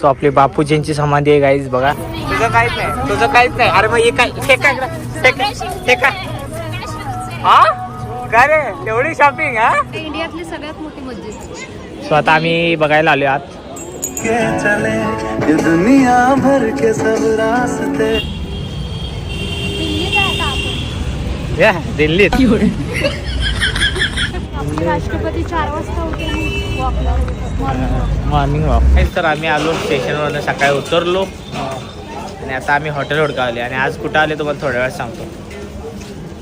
So आपली बापूजींची समाधी आहे गाईज बघा. तुझं काहीच नाही तुझं काहीच नाही. अरे मग हे काय हे काय हे काय हे रे? एवढी शॉपिंग हा? इंडियातली सगळ्यात मोठी मस्जिद. सो आता आम्ही बघायला आलो आत. के चले ये दुनिया भर के सब रास्ते. दिल्लीत राष्ट्रपती चार वाजता वॉकला मॉर्निंग वॉक तर आम्ही आलो स्टेशनवरनं. सकाळी उतरलो. आणि आता आम्ही हॉटेल हुडकावले. आणि आज कुठं आले तुम्हाला थोड्या वेळात सांगतो.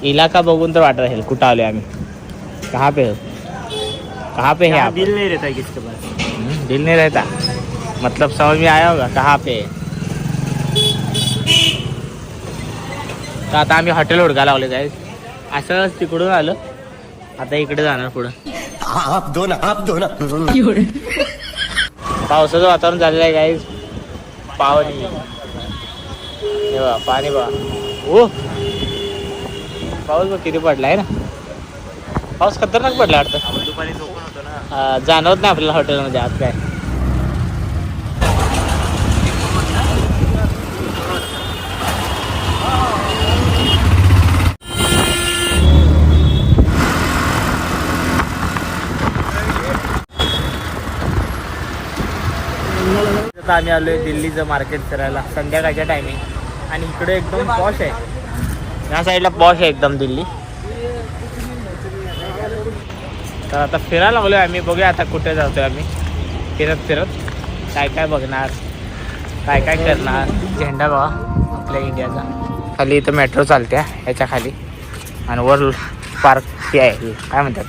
इलाका बघून तर वाटत असेल कुठं आलोय आम्ही. कहाँ पे हो? कहाँ पे है दिल नहीं रहता किसके पास? दिल नहीं रहता. मतलब समझ में आया होगा कहाँ पे? तर आता आम्ही हॉटेल हुडका लावले जाईल असंच तिकडून आलं. आता इकडे जाणार पुढं. आप दो ना आप दो ना पावसाचं वातावरण झालेलं आहे गाईज पावनी हे बघा पाणी बघा. ओ. पाऊस बघ किती पडलाय ना. पाऊस खतरनाक पडला वाटतं. दुपारी झोपून होतो ना. हा, जाणवत नाही आपल्याला हॉटेलमध्ये आत काय. आता आम्ही आलोय दिल्लीचं मार्केट फिरायला संध्याकाळच्या टायमिंग आणि इकडे एकदम पॉश आहे. या साईडला पॉश आहे एकदम दिल्ली. तर आता फिरायला लागलोय आम्ही. बघूया आता कुठे जातोय आम्ही. फिरत फिरत काय काय बघणार काय काय करणार. झेंडा बघा आपल्या इंडियाचा खाली इथं मेट्रो चालते याच्या खाली. आणि वर पार्क ती आहे काय म्हणतात?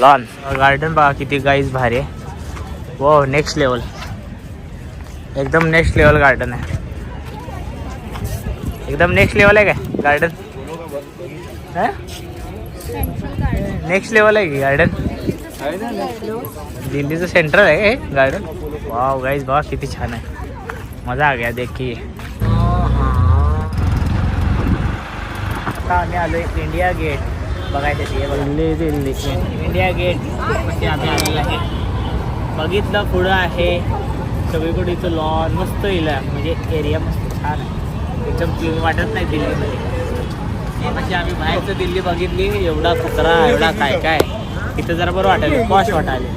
लॉन गार्डन बघा किती गाईज भारी आहे. हो नेक्स्ट लेवल एकदम नेक्स्ट लेवल गार्डन आहे. एकदम नेक्स्ट लेवल आहे काय? गार्डन नेक्स्ट लेवल आहे की गार्डन दिल्लीचं सेंटर आहे हे गार्डन वाव गाईज बघा किती छान आहे. मजा आ गया देखिए आता आम्ही आलो इंडिया गेट बघायसाठी हे बघा. दिल्ली दिल्ली. इंडिया गेट आम्ही आलेलं आहे. बघितलं पुढं आहे. सगळीकडे इथं लॉन मस्त इला म्हणजे एरिया मस्त छान आहे. एकदम क्लीन वाटत नाही दिल्लीमध्ये. म्हणजे आम्ही बाहेरचं दिल्ली बघितली एवढा कचरा एवढा काय काय. इथं जरा बरं वाटायला पॉश वाटायला.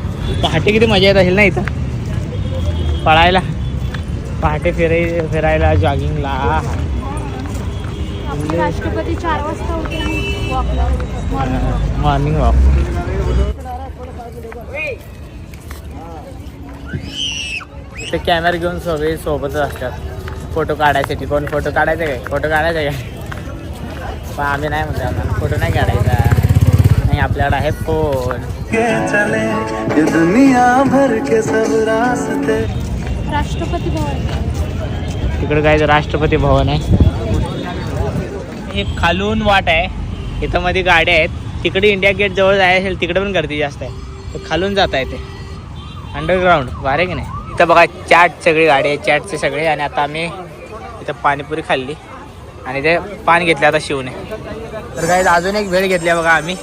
पहाटे किती मजा येत असेल ना इथं? पळायला. पहाटे फिराय फिरायला जॉगिंगला राष्ट्रपती चार वाजता मॉर्निंग वॉक ते कॅमेरा घेऊन सगळे सोबतच असतात. फोटो काढायसाठी. कोण फोटो काढायचे काय? फोटो काढायचे काय? पण आम्ही नाही म्हणतो. आम्हाला फोटो नाही काढायचा. नाही आपल्याकडे आहे फोन. के चले ये दुनिया भर के सब रास्ते. राष्ट्रपती भवन. तिकडे काय राष्ट्रपती भवन आहे. एक खालून वाट आहे. इथं मध्ये गाड्या आहेत. तिकडे इंडिया गेट जवळ जायचं असेल तिकडे पण गर्दी जास्त आहे. तर खालून जाता येते अंडरग्राऊंड भारे की नाही? इथं बघा चाट सगळी गाडी आहे चाटचे सगळे. आणि आता आम्ही इथं पाणीपुरी खाल्ली. आणि ते पान घेतलं आता शिवने. तर काय अजून एक वेळ घेतली बघा आम्ही.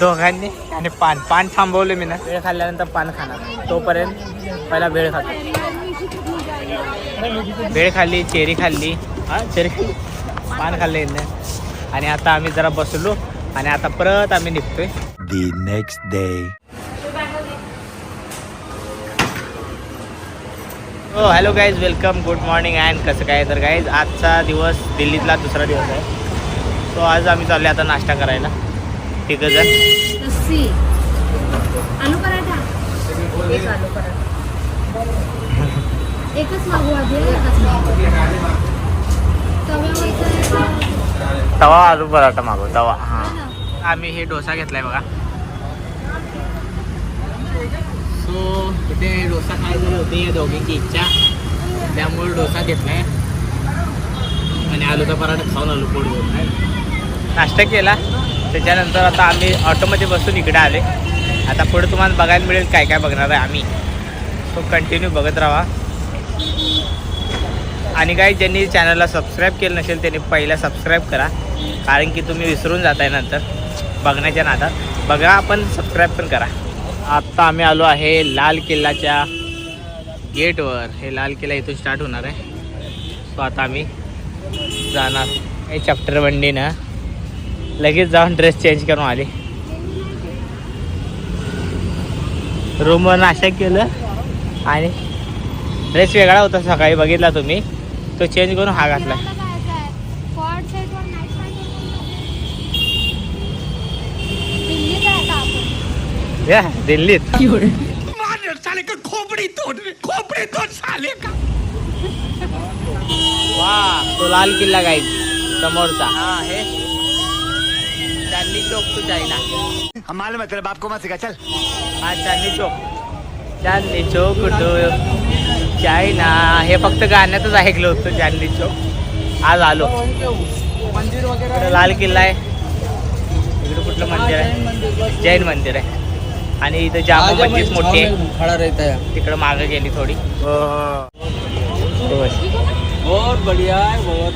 दोघांनी. आणि पान. पान थांबवलं मी ना. वेळ खाल्ल्यानंतर पान खाणार. तोपर्यंत पहिला भेळ खातो. भेळ खाल्ली चेरी खाल्ली. हा चेरी खाल्ली. पान खाल्ले आणि आता आम्ही जरा बसलो. आणि आता परत आम्ही निघतोय. The next. हो hello guys welcome good morning and कसं काय तर गाईज आजचा दिवस दिल्लीतला दुसरा दिवस आहे. सो आज आम्ही चालले आता नाश्ता करायला. मागू तव्यावरचा तवा आलू पराठा मागव तवा. हां. आहे? आम्ही हे डोसा घेतलाय बघा. हो, सो इथे डोसा खायची होती या दोघींची इच्छा. त्यामुळे डोसा घेतलाय आणि आलूचा पराठा खाऊन आलो पोट घेऊन नाश्ता केला. त्याच्यानंतर आता आम्ही ऑटोमध्ये बसून इकडे आले. आता पुढे तुम्हाला बघायला मिळेल काय काय बघणार आहे आम्ही. तो कंटिन्यू बघत राहा. आणि काही ज्यांनी चॅनलला सबस्क्राईब केलं नसेल त्यांनी पहिला सबस्क्राईब करा. कारण की तुम्ही विसरून जाताय नंतर बघण्याच्या नादात. बघा आपण सबस्क्राईब पण करा. आत्ता आम्ही आलो आहे लाल किल्ल्याच्या गेटवर. हे लाल किल्ला इथून स्टार्ट होणार आहे. सो आता आम्ही जाणार हे चॅप्टर वंडीनं लगेच जाऊन ड्रेस चेंज करून आले. रूमवर नाश्ता केलं आणि ड्रेस वेगळा होता सकाळी बघितला तुम्ही. तो चेंज करून हा घातला. या दिल्लीत. वा तो लाल किल्ला काय समोरचा. हा हे. चांदनी चौक तू जाईना हम मालूम है तेरे बाप को मत सिखा चल. हा चांदनी चौक. चांदनी चौक टू चायना हे फक्त गाण्यातच ऐकलं होतं चांदनी चौक. आज आलो. इकडं लाल किल्ला आहे. इकडे कुठलं मंदिर आहे? जैन मंदिर आहे. आणि इथं जामा मस्जिद मोठी आहे तिकडं मागं गेली थोडी. बहुत बढ़िया है बहुत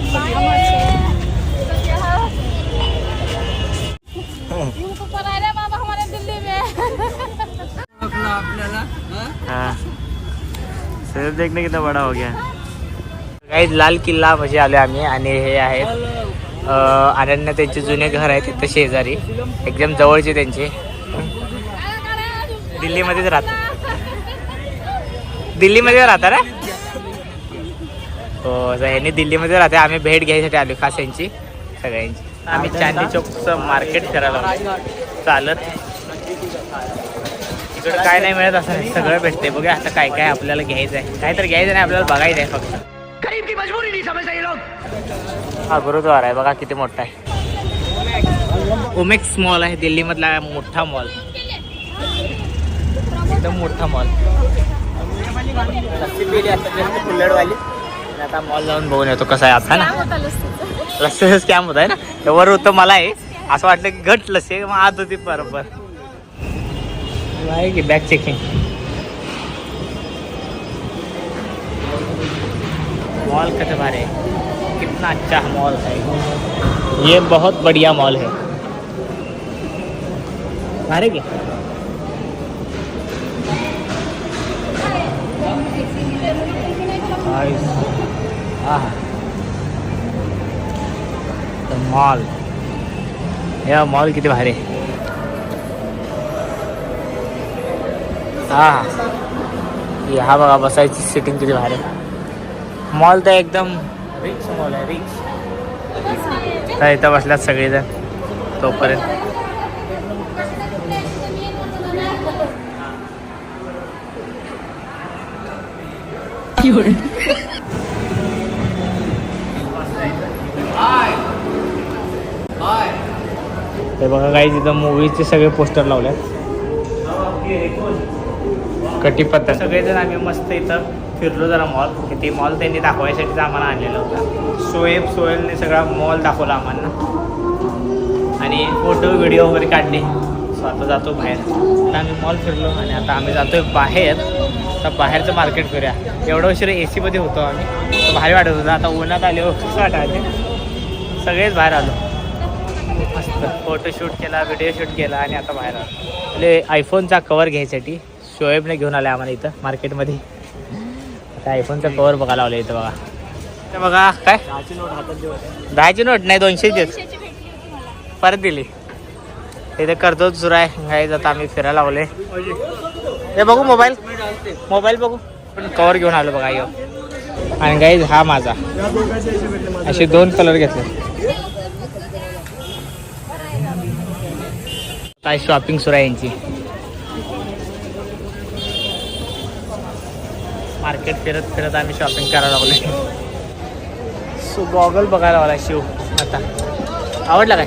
ऊपर आ रहे बाबा हमारे दिल्ली में अपना आपल्याला हा? हाँ सर देखने कितना बड़ा हो गया. काही लाल किल्ला म्हणजे आले आम्ही आणि हे आहेत अं, अनन्या त्यांचे जुने घर आहे तिथं शेजारी. एकदम जवळचे त्यांचे. दिल्लीमध्येच राहतात दिल्लीमध्ये राहता रे हो ह्यांनी दिल्लीमध्ये राहते. आम्ही भेट घ्यायसाठी आलो खास यांची सगळ्यांची. आम्ही चांदी चौकचं मार्केट करायला आलो. चालत. इकडे काय नाही मिळत असं नाही. सगळं भेटते बघा आता काय काय आपल्याला घ्यायचं आहे. काय तर घ्यायचं नाही आपल्याला बघायचं आहे फक्त. हा गुरुद्वारा आहे. बघा किती मोठा आहे. ओमेक्स मॉल आहे. दिल्लीमधला मोठा मॉल. एकदम मोठा मॉल लस्सी पिली आता जास्त मॉल जाऊन बघून येतो कसा आहे आता ना? लस्सीचं स्कॅम होत आहे ना? ते वर होतं मला आहे. असं वाटलं की घट लस्सी मग आत होती बरोबर आहे की बॅक चेकिंग मॉल कैसे भारे कितना अच्छा मॉल है ये बहुत बढ़िया मॉल है. भारे क्या मॉल या मॉल किती भारी हा हा बघा बसायची सिटिंग किती भारी मॉल तर एकदम रिच मॉल आहे रिच तर इथं बसल्यात सगळेजण तोपर्यंत ते बघा काही तिथं मूवीचे सगळे पोस्टर लावल्यात. कटीपत्ता सगळेजण आम्ही मस्त इथं फिरलो जरा मॉल ते मॉल त्यांनी दाखवायसाठीच आम्हाला आणलेला होता. शोएब सोहेलने सगळा मॉल दाखवला आम्हाला. आणि फोटो व्हिडिओ वगैरे काढले. सो आता जातो बाहेर. आता आम्ही मॉल फिरलो आणि आता आम्ही जातोय बाहेर. आता बाहेरचं मार्केट करूया. एवढं उशीर ए सीमध्ये होतो आम्ही. तर भारी वाटत होतं. आता उन्हात आले हो कसं वाटायचे सगळेच बाहेर आलो. मस्त. फोटोशूट केला व्हिडिओ शूट केला आणि आता बाहेर आलो. म्हणजे आयफोनचा कवर घ्यायसाठी शोएबने घेऊन आला आम्हाला इथं मार्केटमध्ये आता आयफोनचा कवर बघा लावलं इथं बघा. इथं बघा काय? दहाची नोट नाही दोनशे देत परत दिली. इथे करतो आहे गाईज आता आम्ही फिरायला लागले हे बघू मोबाईल. मोबाईल बघू. कवर घेऊन आलो बघा यो. आणि गाईज हा माझा. असे दोन कलर घेतले. काय शॉपिंग सुरू आहे यांची. मार्केट फिरत फिरत आम्ही शॉपिंग करायला लागलो सो गॉगल बघायला लागला शिव. आता. आवडला काय?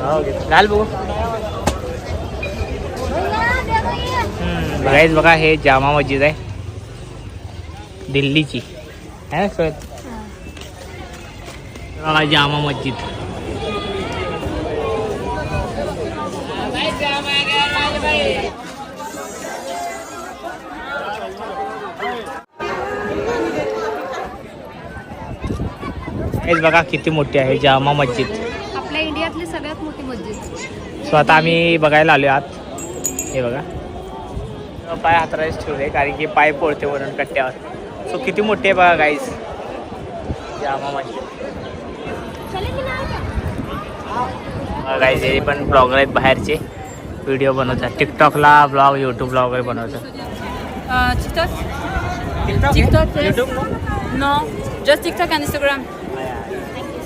हो घाल बघू. बघायच बघा हे जामा मस्जिद आहे. दिल्लीची. आहे ना सर बघा जामा मस्जिद. हेच बघा किती मोठी आहे जामा मस्जिद. आपल्या इंडियातली सगळ्यात मोठी मस्जिद. सो आता आम्ही बघायला आलो आत. हे बघा. पाय हातरायच ठेवले कारण की पाय पोळते वरून कट्ट्यावर सो किती मोठी आहे बघा गाईज जामा मस्जिद गाईज हे पण ब्लॉगर आहेत बाहेरचे व्हिडिओ बनवतात टिकटॉकला ब्लॉग युट्यूबला वगैरे बनवतात TikTok? TikTok. YouTube Non, just TikTok and Instagram.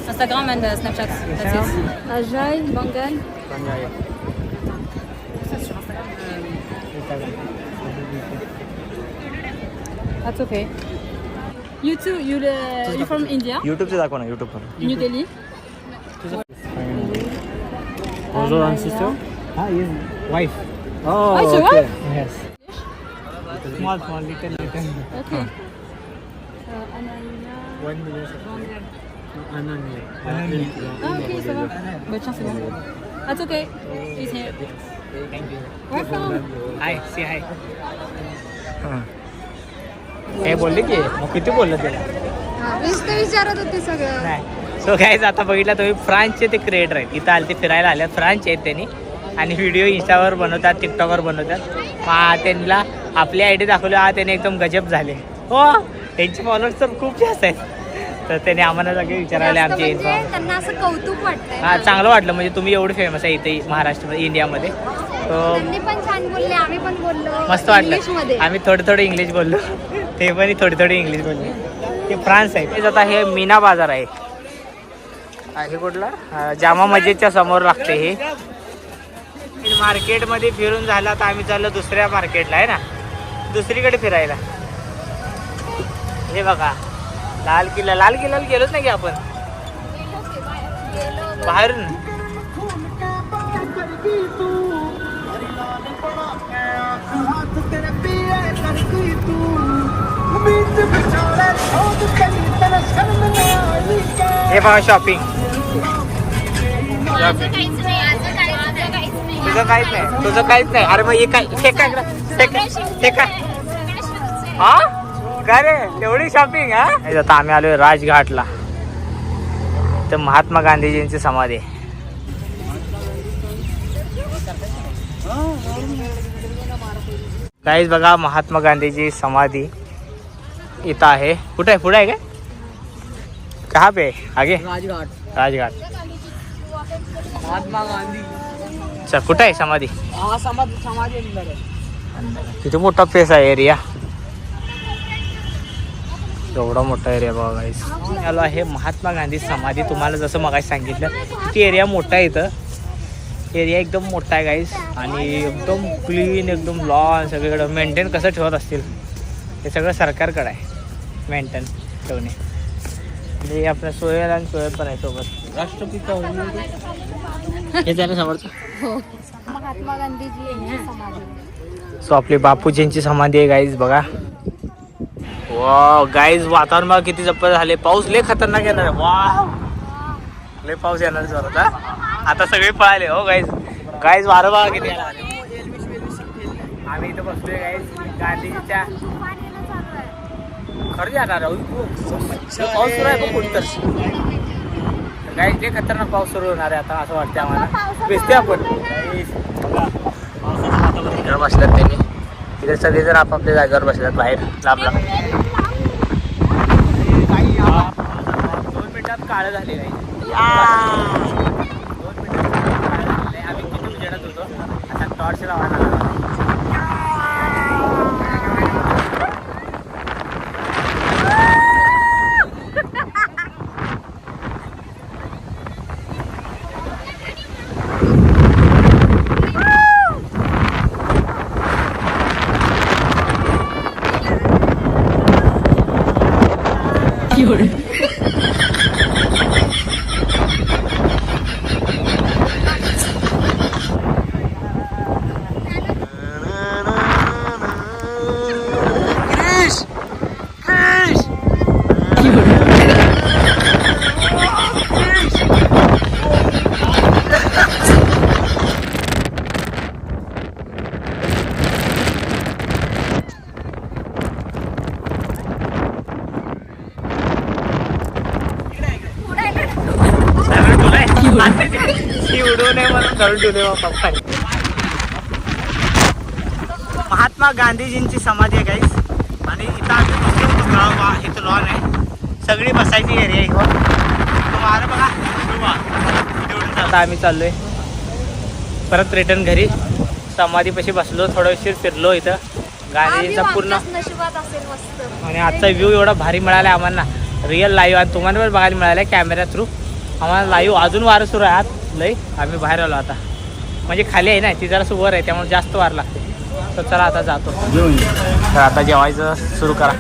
Instagram and uh, Snapchat. That's it. Ajay, Bangan. That's okay. You too. You uh, you from India? युट्यूबचे दाखव ना युट्यूबवर New Delhi. Bonjour and sister. Ah, yes, wife. Oh, Oh, it's your okay. wife? Yes. Small, small, little, little. Okay. Uh, Ananya. One million. Bangan. Ah, ok, ça va. Bah, tiens, c'est bon. That's okay. He's here. Thank you. Welcome. Hi, say hi. हे बोलले की मग किती बोललं त्याला वीस ते विचारत होते सगळं. नाही. सो काहीच आता बघितलं तुम्ही फ्रान्सचे ते क्रिएटर आहेत. इथं आले ते फिरायला आल्यात फ्रान्सचे आहेत त्यांनी. आणि व्हिडिओ इंस्टावर बनवतात टिकटॉकवर बनवतात. मग त्यांना आपली आय डी दाखवली. हा त्याने एकदम गजब झाले. हो त्यांचे फॉलोअर्स तर खूप जास्त आहेत. तर त्याने आम्हाला सगळे विचारायला आमचे म्हणजे त्यांना असं कौतुक वाटतंय. हा चांगलं वाटलं. म्हणजे तुम्ही एवढे फेमस आहे इथे महाराष्ट्रामध्ये इंडियामध्ये त्यांनी पण छान बोलले आम्ही पण बोललो मस्त वाटलं. आम्ही थोडे थोडे इंग्लिश बोललो. ते पण थोडी थोडी इंग्लिश बोलले ते फ्रान्स आहे. तेच आता हे मीना बाजार आहे. हा, कुठला? जामा मस्जिदच्या समोर लागते हे. मार्केटमध्ये फिरून झाला तर आम्ही चाललो दुसऱ्या मार्केटला आहे ना? दुसरीकडे फिरायला. हे बघा. लाल किल्ला. लाल किल्ल्याला गेलोच नाही की आपण? बाहेरून. हे बघा शॉपिंग तुझं काहीच नाही तुझं काहीच नाही. अरे मग हे काय हे काय हे काय हे रे एवढी शॉपिंग हा? आता आम्ही आलोय राजघाटला. तर महात्मा गांधीजींची समाधी काहीच बघा महात्मा गांधीजी समाधी. इथं आहे. कुठे आहे? पुढे आहे काय? कहा पे? आगे? राजघाट. राजघाट. महात्मा गांधी. अच्छा कुठे आहे समाधी? हा अंदर आहे किती मोठा फेस आहे एरिया एवढा मोठा एरिया बघा गाईस आलो आहे महात्मा गांधी समाधी. तुम्हाला जसं मगाशी सांगितलं किती एरिया मोठा आहे इथं. एरिया एकदम मोठा आहे गाईस आणि एकदम क्लीन एकदम लॉन सगळीकडं. मेंटेन कसं ठेवत असतील? हे सगळं सरकारकडे आहे. मेंटेन ठेवणे. म्हणजे आपल्या सोयल आणि सोयल पण आहे सोबत. राष्ट्रपिता हे समोरचं. महात्मा गांधीजी सो आपली बापूजींची समाधी आहे गाईज बघा. वा गाईज वातावरण बघा किती जप्प झाले पाऊस लय खतरनाक येणार आहे. वा लय पाऊस येणार जोरात हा. आता सगळे पळाले हो गाईज गाईज वारं बघा किती. आम्ही इथं बसलोय गाईज गांधीजीच्या खरं जाणार पाऊस सुरू आहे पण कुठं तर. गाईज खतरनाक पाऊस सुरू होणार आहे आता असं वाटतं आम्हाला. भिजते आपण. गाईज, बसल्यात त्यांनी. तिथे सगळे जर आपापल्या जागेवर बसल्यात बाहेर लांब दोन मिनिटात काळं झाले नाही दोन मिनिटात काळं झालेलं आम्ही किती उजेडत होतो? आता टॉर्च लावायला ती उडवू नये म्हणून धरून ठेवले पप्पा महात्मा गांधीजींची समाधी आहे गाईस आणि इथं आम्ही दुसऱ्या इथं लॉन आहे. सगळी बसायची एरिया इथं. बघा वा. तेवढंच आता आम्ही चाललोय. परत रिटर्न घरी. समाधीपाशी बसलो थोडा उशीर फिरलो इथं. गाडीचा पूर्ण आणि आजचा व्ह्यू एवढा भारी मिळाला आम्हाला. रिअल लाईव्ह आणि तुम्हाला पण बघायला मिळालं कॅमेरा थ्रू आम्हाला लाईव्ह अजून वारं सुरू आहे. लई आम्ही बाहेर आलो आता. म्हणजे खाली आहे ना ती जरासं वर आहे त्यामुळे जास्त वार लागते तर चला आता जातो. तर आता जेवायचं सुरू करा.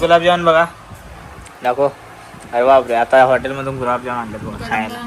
गुलाबजामुन बघा. दाखव. अरे बापरे आता हॉटेलमधून गुलाबजामुन आणले बघा खायला.